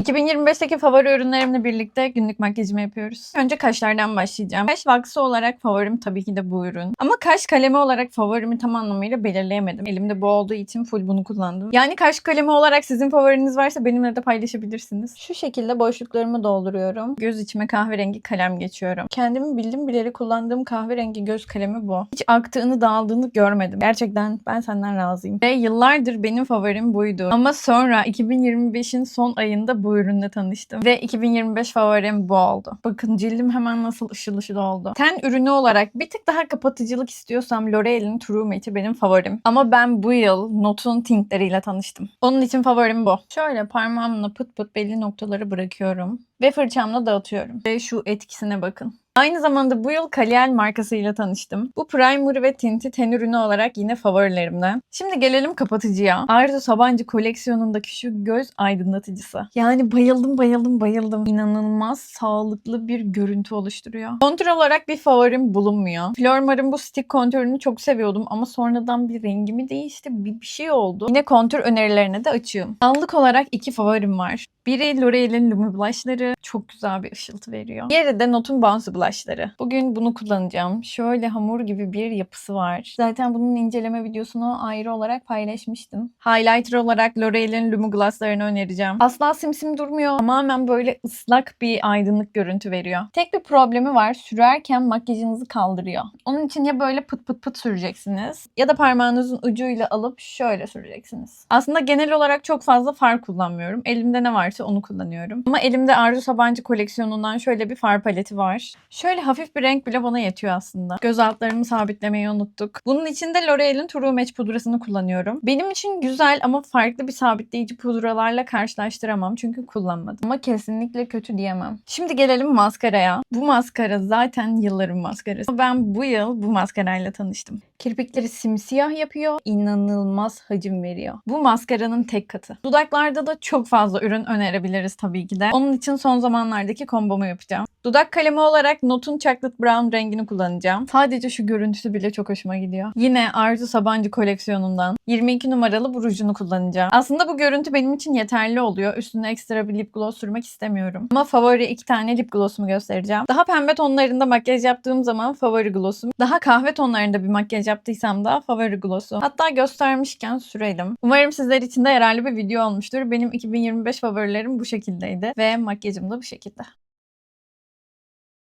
2025'teki favori ürünlerimle birlikte günlük makyajımı yapıyoruz. Önce kaşlardan başlayacağım. Kaş vaksı olarak favorim tabii ki de bu ürün. Ama kaş kalemi olarak favorimi tam anlamıyla belirleyemedim. Elimde bu olduğu için full bunu kullandım. Yani kaş kalemi olarak sizin favoriniz varsa benimle de paylaşabilirsiniz. Şu şekilde boşluklarımı dolduruyorum. Göz içime kahverengi kalem geçiyorum. Kendimi bildim bileli kullandığım kahverengi göz kalemi bu. Hiç aktığını dağıldığını görmedim. Gerçekten ben senden razıyım. Ve yıllardır benim favorim buydu. Ama sonra 2025'in son ayında bu ürünle tanıştım. Ve 2025 favorim bu oldu. Bakın cildim hemen nasıl ışıl ışıl oldu. Ten ürünü olarak bir tık daha kapatıcılık istiyorsam L'Oreal'in True Matte'i benim favorim. Ama ben bu yıl Not'un tintleriyle tanıştım. Onun için favorim bu. Şöyle parmağımla pıt pıt belli noktaları bırakıyorum. Ve fırçamla dağıtıyorum. Ve şu etkisine bakın. Aynı zamanda bu yıl Kaliel markasıyla tanıştım. Bu primer ve tinti ten ürünü olarak yine favorilerimden. Şimdi gelelim kapatıcıya. Arzu Sabancı koleksiyonundaki şu göz aydınlatıcısı. Yani bayıldım bayıldım bayıldım. İnanılmaz sağlıklı bir görüntü oluşturuyor. Kontür olarak bir favorim bulunmuyor. Flormar'ın bu stick kontürünü çok seviyordum ama sonradan bir rengimi değişti. Bir, bir şey oldu. Yine kontür önerilerine de açığım. Anlık olarak iki favorim var. Biri L'Oreal'in Lumi Blush'ları. Çok güzel bir ışıltı veriyor. Diğeri de Not'un Bouncy Blush'ları. Bugün bunu kullanacağım. Şöyle hamur gibi bir yapısı var. Zaten bunun inceleme videosunu ayrı olarak paylaşmıştım. Highlighter olarak L'Oreal'in Lumi Gloss'larını önereceğim. Asla simsim durmuyor. Tamamen böyle ıslak bir aydınlık görüntü veriyor. Tek bir problemi var. Sürerken makyajınızı kaldırıyor. Onun için ya böyle pıt pıt pıt süreceksiniz ya da parmağınızın ucuyla alıp şöyle süreceksiniz. Aslında genel olarak çok fazla far kullanmıyorum. Elimde ne varsa onu kullanıyorum. Ama elimde Arzu Sabancı koleksiyonundan şöyle bir far paleti var. Şöyle hafif bir renk bile bana yetiyor aslında. Göz altlarımı sabitlemeyi unuttuk. Bunun için de L'Oreal'in True Match pudrasını kullanıyorum. Benim için güzel ama farklı bir sabitleyici pudralarla karşılaştıramam çünkü kullanmadım. Ama kesinlikle kötü diyemem. Şimdi gelelim maskaraya. Bu maskara zaten yılların maskarası. Ben bu yıl bu maskarayla tanıştım. Kirpikleri simsiyah yapıyor, inanılmaz hacim veriyor. Bu maskaranın tek katı. Dudaklarda da çok fazla ürün önerebiliriz tabii ki de. Onun için son zamanlardaki kombomu yapacağım. Dudak kalemi olarak Not'un Chocolate Brown rengini kullanacağım. Sadece şu görüntüsü bile çok hoşuma gidiyor. Yine Arzu Sabancı koleksiyonundan 22 numaralı bu rujunu kullanacağım. Aslında bu görüntü benim için yeterli oluyor. Üstüne ekstra bir lip gloss sürmek istemiyorum. Ama favori iki tane lip glossumu göstereceğim. Daha pembe tonlarında makyaj yaptığım zaman favori glossum. Daha kahve tonlarında bir makyaj yaptıysam da favori glossum. Hatta göstermişken sürelim. Umarım sizler için de yararlı bir video olmuştur. Benim 2025 favorilerim bu şekildeydi ve makyajım da bu şekilde.